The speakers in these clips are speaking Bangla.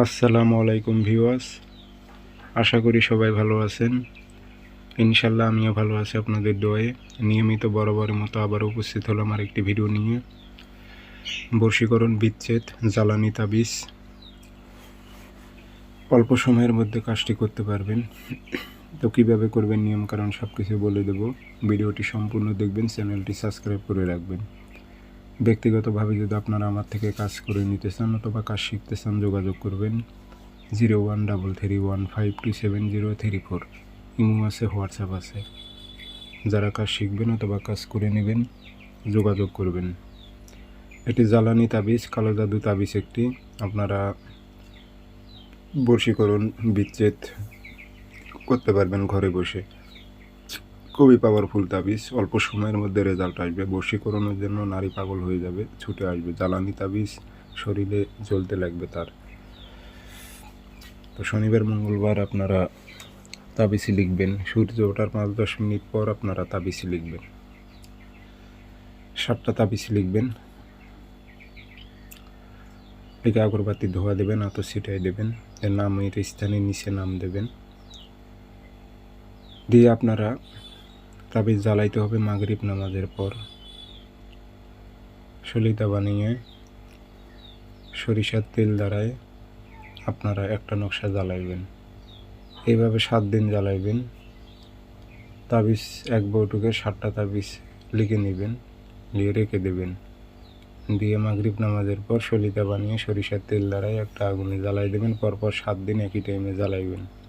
আসসালামু আলাইকুম ভিউয়ার্স। আশা করি সবাই ভালো আছেন। ইনশাল্লাহ আমিও ভালো আছি আপনাদের দোয়ে নিয়মিত বরাবরের মতো আবার উপস্থিত হলাম আর একটি ভিডিও নিয়ে। বর্ষীকরণ বিচ্ছেদ, জ্বালানি তাবিজ। অল্প সময়ের মধ্যে কাজটি করতে পারবেন। তো কীভাবে করবেন নিয়ম কারণ সব কিছু বলে দেব। ভিডিওটি সম্পূর্ণ দেখবেন, চ্যানেলটি সাবস্ক্রাইব করে রাখবেন। ব্যক্তিগতভাবে যদি আপনারা আমার থেকে কাজ করে নিতে চান অথবা কাজ শিখতে চান, যোগাযোগ করবেন zero one double three one five two seven zero three four. Imo আছে, হোয়াটসঅ্যাপ আছে। যারা কাজ শিখবেন অথবা কাজ করে নেবেন, যোগাযোগ করবেন। এটি জ্বালানি তাবিজ, কালো জাদু তাবিজ একটি। আপনারা বর্ষীকরণ বিচ্ছেদ করতে পারবেন ঘরে বসে। খুবই পাওয়ারফুল তাবিজ। অল্প সময়ের মধ্যে রেজাল্ট আসবে। বশীকরণের জন্য নারী পাগল হয়ে যাবে, ছুটে আসবে। জ্বালানি তাবিজ শরীরে জ্বলতে লাগবে তার। তো শনিবার, মঙ্গলবার আপনারা তাবিসি লিখবেন। সূর্য ওঠার পাঁচ দশ মিনিট পর আপনারা তাবিসি লিখবেন। সাতটা তাবিসি লিখবেন। একে আগরবাতি ধোয়া দেবেন আত ছিটাই দেবেন, এর নামের স্থানে নিচে নাম দেবেন। দিয়ে আপনারা তাবিজ জ্বালাইতে হবে মাগরিব নামাজের পর। সলিতা বানিয়ে সরিষার তেল দ্বারায় আপনারা একটা নকশা জ্বালাইবেন। এইভাবে সাত দিন জ্বালাইবেন। তাবিজ এক বৌটুকে সাতটা তাবিজ লিখে নেবেন নিয়ে রেখে দেবেন। দিয়ে মাগরিব নামাজের পর সলিতা বানিয়ে সরিষার তেল দ্বারাই একটা আগুনে জ্বালাই দেবেন। পরপর সাত দিন একই টাইমে জ্বালাইবেন।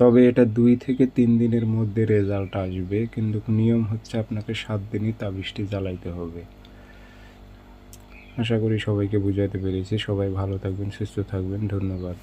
তবে এটা দুই থেকে তিন দিনের মধ্যে রেজাল্ট আসবে, কিন্তু নিয়ম হচ্ছে আপনাকে সাত দিনই তাবিজটি জ্বালাইতে হবে। আশা করি সবাইকে বুঝাতে পেরেছি। সবাই ভালো থাকবেন, সুস্থ থাকবেন। ধন্যবাদ।